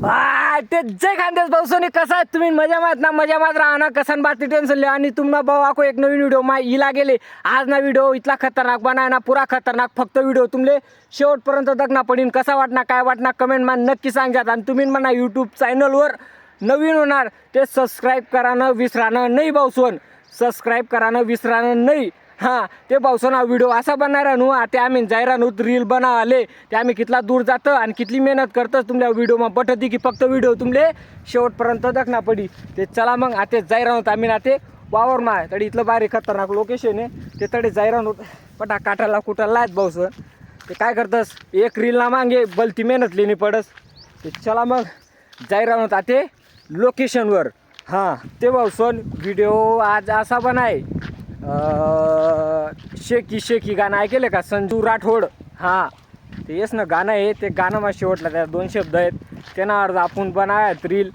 आ, ते जय खानदेश भाऊसोनी कसा आहे? तुम्ही मजा मात ना मजा मात राहा ना. कसन बाती टेन्शन लिहा आणि तुम्हाला भाऊ आको एक नवीन व्हिडिओ मा इला गेले. आज ना व्हिडिओ इतला खतरनाक बनाय ना पुरा खतरनाक. फक्त व्हिडिओ तुमले शेवटपर्यंत दगना पडीन. कसा वाटणार काय वाटणार कमेंट मा नक्की सांगतात आणि तुम्ही म्हणा यूट्यूब चॅनलवर नवीन होणार ते सबस्क्राईब करानं विसरानं नाही भाऊ सोन. सबस्क्राईब करानं विसरानं नाही. हां ते भाऊसोन हा व्हिडिओ असा बनणार नू. ते आम्ही जाहिरात रील बनावाले. ते आम्ही कितला दूर जातं आणि कितली मेहनत करतं तुमल्या व्हिडिओमा पटती की फक्त व्हिडिओ तुमले शेवटपर्यंत दखना पडी. ते चला मग आता होत आम्ही ना ते वावर माय तडी इथलं भारी खतरनाक लोकेशन आहे. ते तडे जायरा होत. पटा काटाला कुटाला आहेत भाऊसोन ते काय करतस? एक रीलना मागे बलती मेहनत लेणी पडस. ते चला मग जायरा होत ते लोकेशनवर हां ते भाऊ सन व्हिडिओ आज असा बनाय शेकी शेकी गाणं ऐकेलं का? संजू राठोड. हां. ते येस ना गाणं आहे. ते गाणं मा शेवटला त्या दोन शब्द आहेत. त्यांना अर्ज आपण बनावायत रील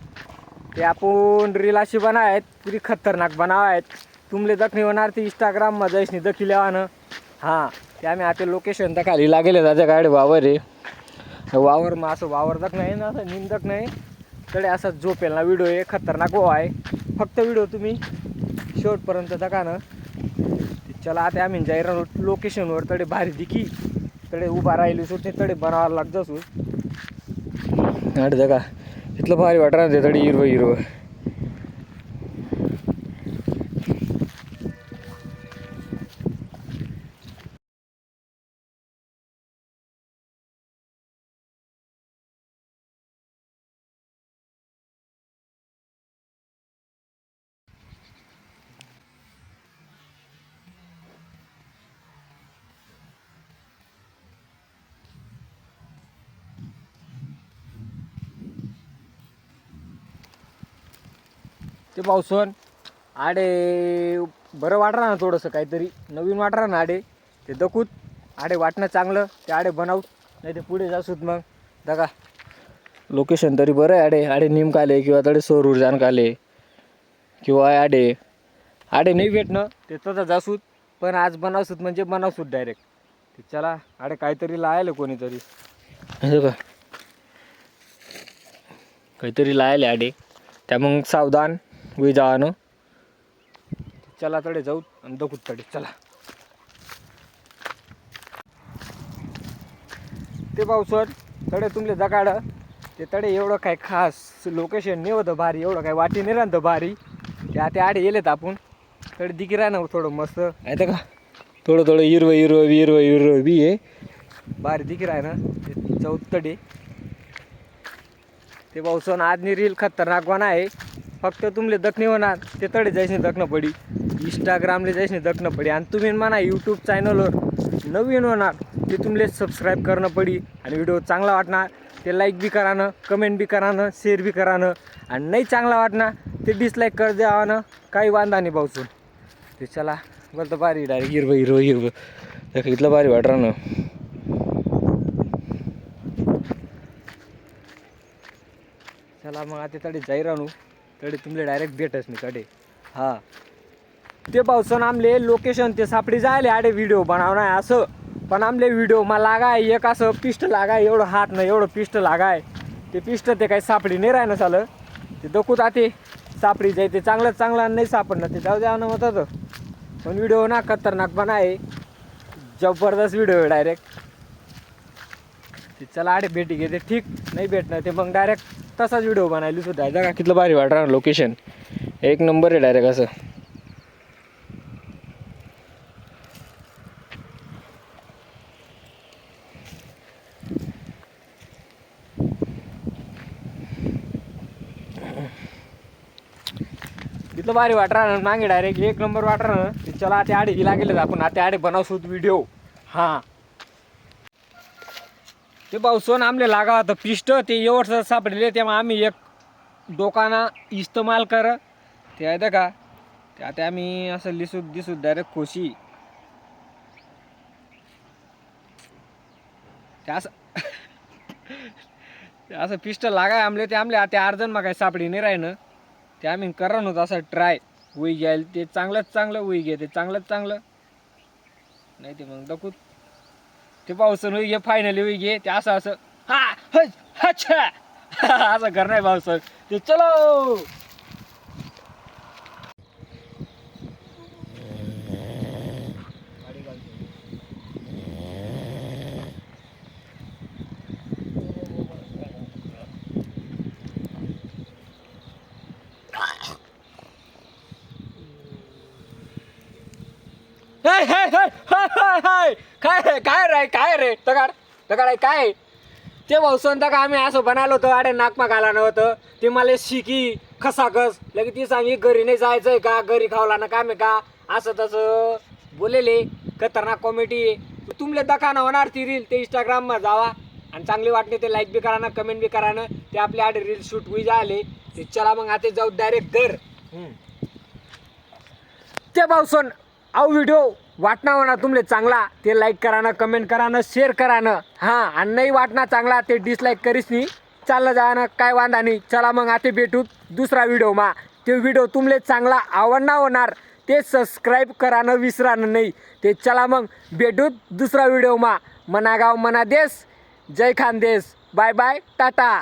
ते आपण रील अशी बनावायत तरी खतरनाक बनावायत. तुमले दखणी होणार ते इंस्टाग्राममा जायसनी दखी लेवानं. हां. ते आम्ही आता लोकेशन तर खाली लागेल त्याच्या गाडी वावर आहे. वावर मग असं वावर दख नाही ना असं निंदक नाही तडे असा झोपेल ना व्हिडिओ आहे. खतरनाक हो आहे. फक्त व्हिडिओ तुम्ही शेवटपर्यंत दका ना. चला आता आम्ही जाहिरात लोकेशनवर तडे भारी दिखी. तडे उभा राहिली सो ते तडे बनावायला लागतं सो आठ जगा. इथलं भारी वाटणार ते तडे हिरवं हिरवं ते पावसन आडे बरं वाटणार ना थोडंसं काहीतरी. नवीन वाटणार ना आडे. ते दकूत आडे वाटणं चांगलं. ते आडे बनावत. नाही ते पुढे जासूत मग. दगा लोकेशन तरी बरं आहे आडे. आडे निमकाले किंवा तडे सौर ऊर्जान काले किंवा आडे. आडे नाही भेटणं. ते तसं जासूत. पण आज बनावसूत म्हणजे बनावसूत डायरेक्ट ते चला आडे काहीतरी लायलं कोणीतरी. का काहीतरी लायले आडे. त्या मग सावधान. वी जावानं चला तडे जाऊ आणि दखूत तडे चला. ते भाऊ सर तडे तुमले जगाड. ते तडे एवढं काय खास लोकेशन नाही होतं भारी एवढं काय वाटी नाही राहतं भारी. ते आता आडे येलेत आपण. तडे दिकी राहणं थोडं मस्त. आहे का? थोडं थोडं हिरवं हिरवं हिरवं हिरवं बी आहे. भारी दिकी राहणं. ते चौथ तडे. ते भाऊसन आजनी रील खतरनाक बना आहे फक्त तुमले दखणी होणार. ते तडे जायचे दखणं पडी. इंस्टाग्रामले जायचे दखणं पडी. आणि तुम्ही म्हणा यूट्यूब चॅनलवर नवीन होणार ते तुमले सबस्क्राईब करणं पडी. आणि व्हिडिओ चांगला वाटणार ते लाईक बी करानं कमेंट बी करानं शेअर बी करानं. आणि नाही चांगला वाटणार ते डिसलाईक कर द्यावानं काही वांधा नाही भाऊसून ते चला बरं तर भारी डायरेक्ट हिरवं हिरवं हिरवं. इथलं भारी वाटणार ना. चला मग आता तडे जाईरानू तडे तुमले डायरेक्ट भेटच नाही तडे. हा. ते पावसन आमले लोकेशन ते सापडी जायले आडे व्हिडिओ बनवणार असं. पण आमले व्हिडिओ मला लागाय एक असं पिष्ट लागाय एवढं हात नाही एवढं पिष्ट लागाय. ते पिष्ट ते काही सापडी नाही राहणं झालं ते दखूत आते. सापडी जाय ते चांगलं चांगलं नाही सापडणं ते. जाऊ द्या होतं पण व्हिडिओ ना खतरनाक पण आहे जबरदस्त व्हिडिओ आहे डायरेक्ट ते चला आडे भेटी घेते. ठीक. नाही भेटणार ते मग डायरेक्ट तसाच व्हिडिओ बनायली सुद्धा जागा कितलं भारी वाटणार लोकेशन एक नंबर आहे डायरेक्ट असं. तिथलं भारी वाटणार मागे डायरेक्ट एक नंबर वाटणार ते चला ते आडे लागेलच आपण. आता आडे सुद्धा व्हिडिओ हां. ते भाऊ सोन आमले लागा होतं पिष्ट ते एवढं सापडले तेव्हा आम्ही एक दुकाना इस्तेमाल कर. ते आहे का ते आता आम्ही असं लिसू दिसू डायरेक्ट खोशी. ते असं असं पिष्ट लागाय आमले ते आमले आता अर्जन मग काही सापडी नाही राहिनं ते आम्ही करा नव्हतं असं ट्राय उई घ्यायला ते चांगलंच चांगलं उई घे ते चांगलंच चांगलं. नाही ते मग दखू ते पावसन होई घे फायनली होई घे ते असं असं हा हच अच्छा असं घर नाही भाऊ ते चलो! काय रे काय रे काय रे? तगाड तगाड आहे, काय? ते भाऊ सांगता का आम्ही असं बनायला होतं अरे नागपा घाला नव्हतं. ते मला शिकी खसाखस. लगे ती सांगी घरी नाही जायचंय का? घरी खावला ना काम का? असं तसं बोलेले. खतरनाक कॉमेडी तुमले दकानं होणार ती रील ते इंस्टाग्रामवर जावा. आणि चांगली वाटली ते लाईक बी करा ना कमेंट बी करा ना. ते आपल्या आडे रील शूट होई झाले ते चला मग आता जाऊ डायरेक्ट घर. ते भाऊसन अहो व्हिडिओ वाटना म्हणा तुमले चांगला. ते लाईक करा ना कमेंट करा ना शेअर करा ना. हां आणि नाही वाटना चांगला ते डिसलाईक करीस नाही चाललं जाणं काय वांदा नाही चला मग आता भेटू दुसरा व्हिडिओ मा. ते व्हिडिओ तुमले चांगला आवडणार होणार. ते सबस्क्राईब करानं विसरानं नाही. ते चला मग भेटू दुसरा व्हिडिओ मा. मना गाव मना देश जय खानदेश बाय बाय टाटा.